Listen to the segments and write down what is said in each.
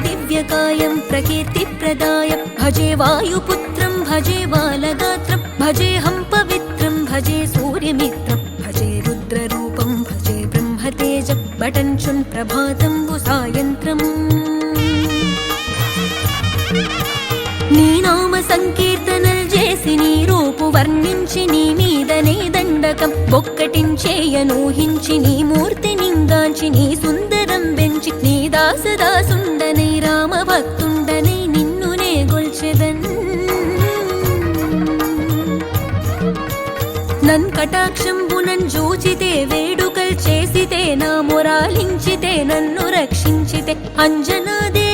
दिव्यकायं प्रकीर्तिप्रदाय भजे वायुपुत्रं भजे बालगात्रं भजेऽहं पवित्रं भजे सूर्यमित्रं भजे रुद्ररूपं भजे ब्रह्मतेज बटञ्चुन् प्रभातं सायन्त्रम् నీ నామ సంకీర్తనలు చేసి నీ రూపు వర్ణించి నీ మీదనే దండకం ఒక్కటించేయనూహించి నీ మూర్తి నింగాంచి నీ సుందరం పెంచి నీ దాసదాసుండనై నన్ కటాక్షంబునన్ జూచితే వేడుకల్ చేసితే నా మురాలించితే నన్ను రక్షించితే అంజనాదే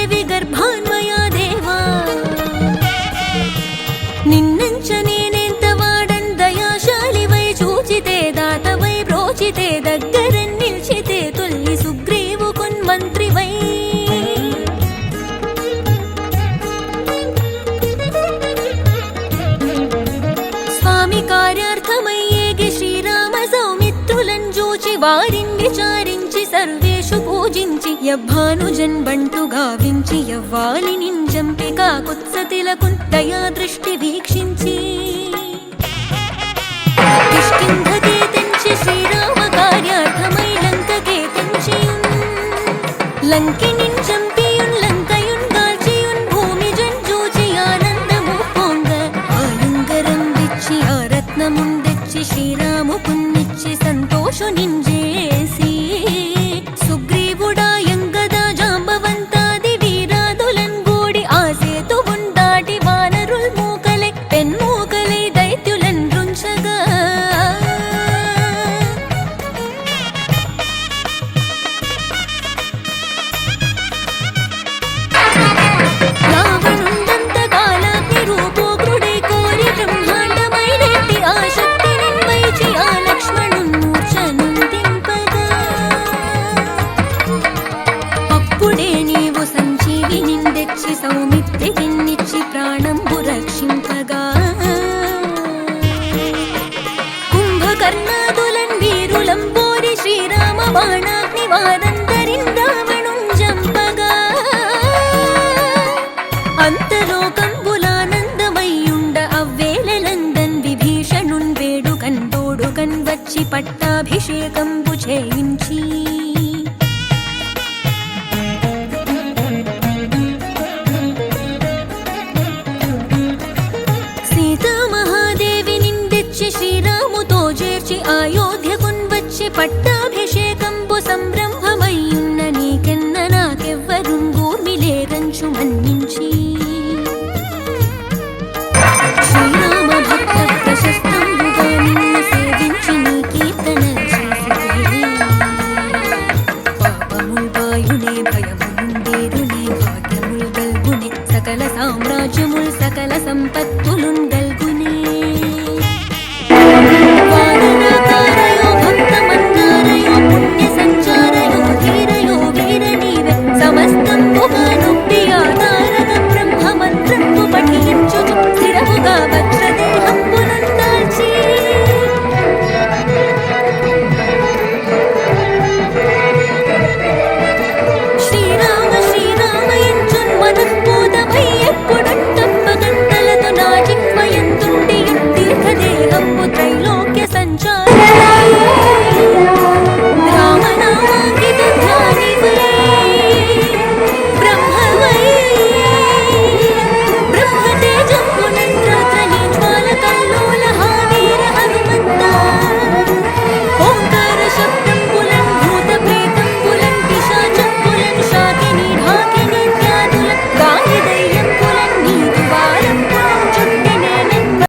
విచారించి సర్వేషు పూజించి యవ్వానుజన్ బంటు గావించి యవ్వాలి నింజంపి కాకుత్సతిలకు దయా దృష్టి వీక్షించి. శ్రీరామ కార్యార్థమై లంకకే తెంచియున్ లంకి నింజంపియున్ లంకయున్ గాల్చియున్ భూమి జన్ జూచి ఆనందము పొంగ ఆయుంగరం విచ్చి ఆ రత్నముందెచ్చి శ్రీరాము పున్నిచ్చి సంతోషు నింజే నిందెచ్చి ప్రాణంబు రక్షింపగా. కుంభకర్ణాదులన్ వీరులం పోరి శ్రీరామ బాణాగ్ని వారందరిన్ రావణుంజంపగా అంతలో పట్టాభిషేకంబు సంబ్రహ్మమయ్యున్న నీకెన్న నాకెవ్వరుం గూర్మిలేరంచు మన్నించి. శ్రీరామ భక్త ప్రశస్తంబుగా సేవించి నీ కీర్తన చేసితే పాపముల్ భయముండేరునే భాగ్యముల్ గల్గునే సకల సామ్రాజ్యముల్ సకల సంపత్